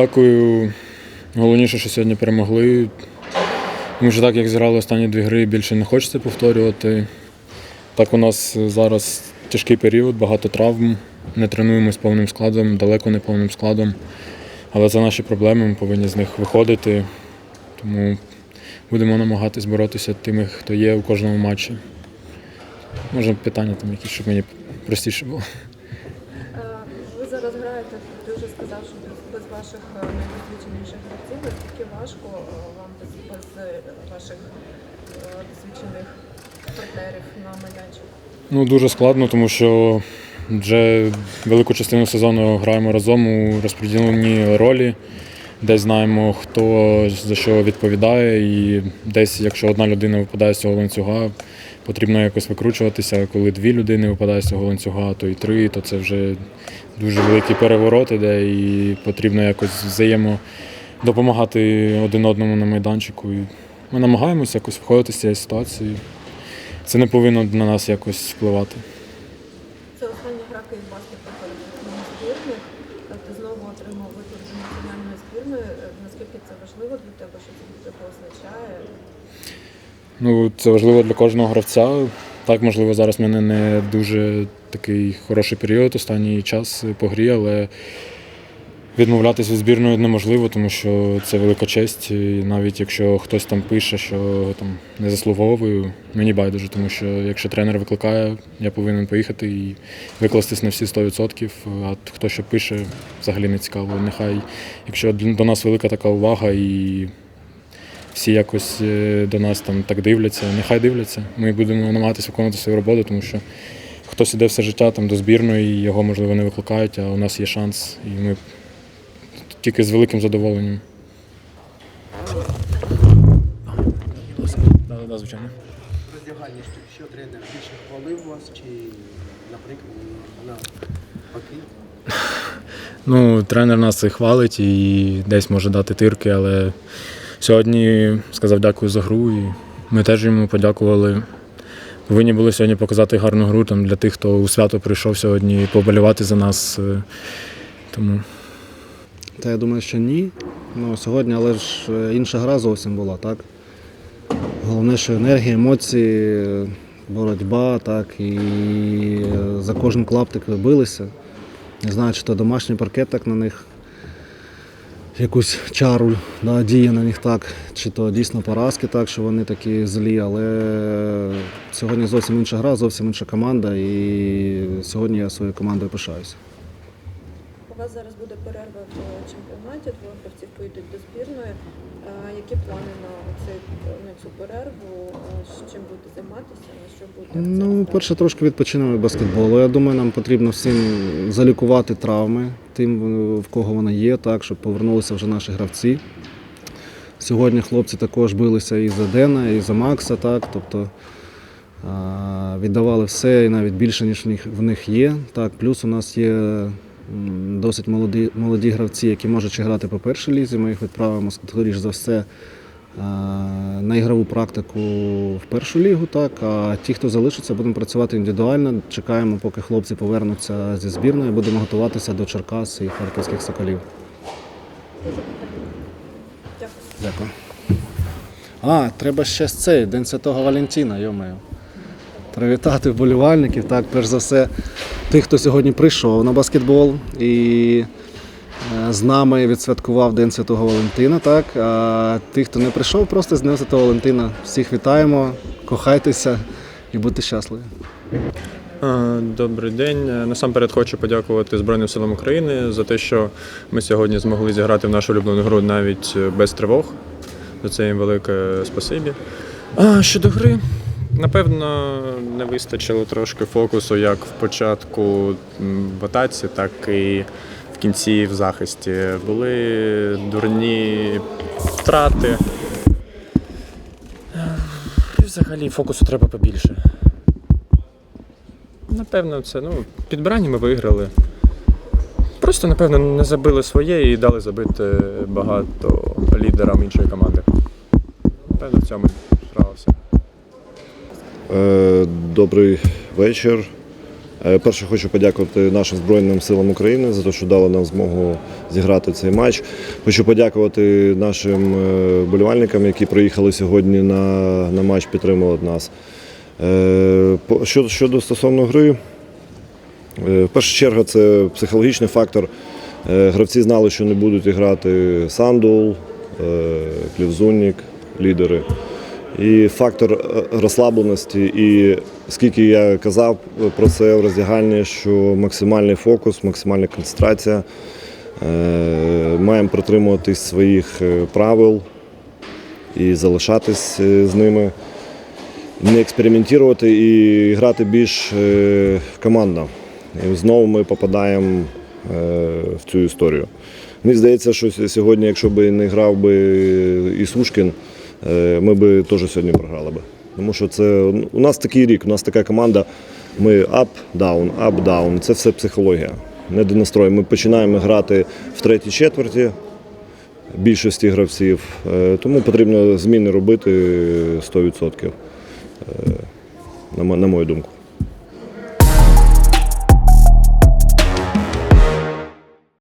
дякую. Головніше, що сьогодні перемогли. Тому що так, як зіграли останні дві гри, більше не хочеться повторювати. Так у нас зараз тяжкий період, багато травм. Не тренуємось повним складом, далеко не повним складом. Але це наші проблеми, ми повинні з них виходити. Тому будемо намагатись боротися тими, хто є у кожному матчі. Можна питання там якісь, щоб мені простіше було. Е, Ви зараз граєте, ти вже сказав, що без, без ваших е, найдосвідченіших гравців, наскільки важко е, вам без, без е, ваших досвідчених партнерів на майданчику? Ну, дуже складно, тому що вже велику частину сезону граємо разом у розподілені ролі, десь знаємо, хто за що відповідає, і десь, якщо одна людина випадає з цього ланцюга, потрібно якось викручуватися. Коли дві людини випадають з цього ланцюга, то і три, то це вже дуже великий переворот іде, і потрібно якось взаємо допомагати один одному на майданчику. І ми намагаємося якось виходити з цієї ситуації. Це не повинно на нас якось впливати. Це остання гра виходом збірних. Ти знову отримав виклик до національної збірної. Наскільки це важливо для тебе, що це означає? Ну, це важливо для кожного гравця. Так, можливо, зараз в мене не дуже такий хороший період, останній час по грі, але відмовлятися від збірної неможливо, тому що це велика честь. І навіть якщо хтось там пише, що там не заслуговую, мені байдуже, тому що якщо тренер викликає, я повинен поїхати і викластись на всі 100%. А хто що пише, взагалі не цікаво. Нехай, якщо до нас велика така увага і всі якось е, до нас там так дивляться. Нехай дивляться. Ми будемо намагатися виконувати свою роботу, тому що хтось іде все життя там до збірної, його можливо не викликають, а у нас є шанс, і ми тільки з великим задоволенням. Да, да, звичайно. роздягальні, що, тренер більше хвалив вас, чи, наприклад, навпаки? Ну, тренер нас і хвалить і десь може дати тирки, але сьогодні сказав дякую за гру і ми теж йому подякували. Повинні були сьогодні показати гарну гру там, для тих, хто у свято прийшов сьогодні поболівати за нас. е, Тому Та я думаю, що ні. Ну, сьогодні, але ж е, інша гра зовсім була, так? Головне, що енергія, емоції, боротьба, так, і е, за кожен клаптик ви билися. Не знаю, чи то домашній паркет так на них якусь чару да, діє на них так, чи то дійсно поразки, так, що вони такі злі, але сьогодні зовсім інша гра, зовсім інша команда, і сьогодні я своєю командою пишаюся. У вас зараз буде перерва в чемпіонаті, двоє гравців поїдуть до збірної. Е, Які плани на, цей, на цю перерву? Е, Чим будете займатися? На що будете Ну, перше, трошки відпочинемо від баскетболу. Я думаю, нам потрібно всім залікувати травми тим, в кого вони є, так, щоб повернулися вже наші гравці. Сьогодні хлопці також билися і за Дена, і за Макса, так, тобто віддавали все і навіть більше, ніж в них, є. Так, плюс у нас є досить молоді, молоді гравці, які можуть грати по першій лізі. Ми їх відправимо, скоріш за все, на ігрову практику в першу лігу, так, а ті, хто залишиться, будемо працювати індивідуально. Чекаємо, поки хлопці повернуться зі збірної, будемо готуватися до Черкас і харківських соколів. Дякую. А, треба ще з цей, День Святого Валентина, йомаю. Привітати вболівальників, так, перш за все, тих, хто сьогодні прийшов на баскетбол і е, з нами відсвяткував День Святого Валентина. Так, а тих, хто не прийшов, просто з Днем Святого Валентина. Всіх вітаємо, кохайтеся і будьте щасливі. Добрий день. Е, Насамперед хочу подякувати Збройним силам України за те, що ми сьогодні змогли зіграти в нашу улюблену гру навіть е, без тривог. За це їм велике спасибі. А щодо гри, напевно, не вистачило трошки фокусу як в початку в атаці, так і в кінці в захисті. Були дурні втрати. І взагалі фокусу треба побільше. Напевно, це ну, підбирання ми виграли. Просто, напевно, не забили своє і дали забити багато лідерам іншої команди. Напевно, в цьому справився. Е, Добрий вечір. Е, Перше хочу подякувати нашим Збройним силам України за те, що дали нам змогу зіграти цей матч. Хочу подякувати нашим е, болівальникам, які приїхали сьогодні на, на матч, підтримувати нас. Щодо, щодо стосовно гри, в першу чергу це психологічний фактор. Гравці знали, що не будуть грати Сандул, Клівзунник, лідери. І фактор е, розслабленості, і скільки я казав про це в роздягальні, що максимальний фокус, максимальна концентрація. Е, Маємо притримуватись своїх е, правил і залишатись е, з ними, не експериментувати і грати більш е, командно. І знову ми попадаємо е, в цю історію. Мені здається, що сьогодні, якщо б не грав би і Сушкін, е, ми б теж сьогодні програли би. Тому що це у нас такий рік, у нас така команда. Ми ап-даун, ап-даун. Це все психологія. Не до настрою. Ми починаємо грати в третій четверті більшості гравців. Е, Тому потрібно зміни робити 100%, е, на мою думку.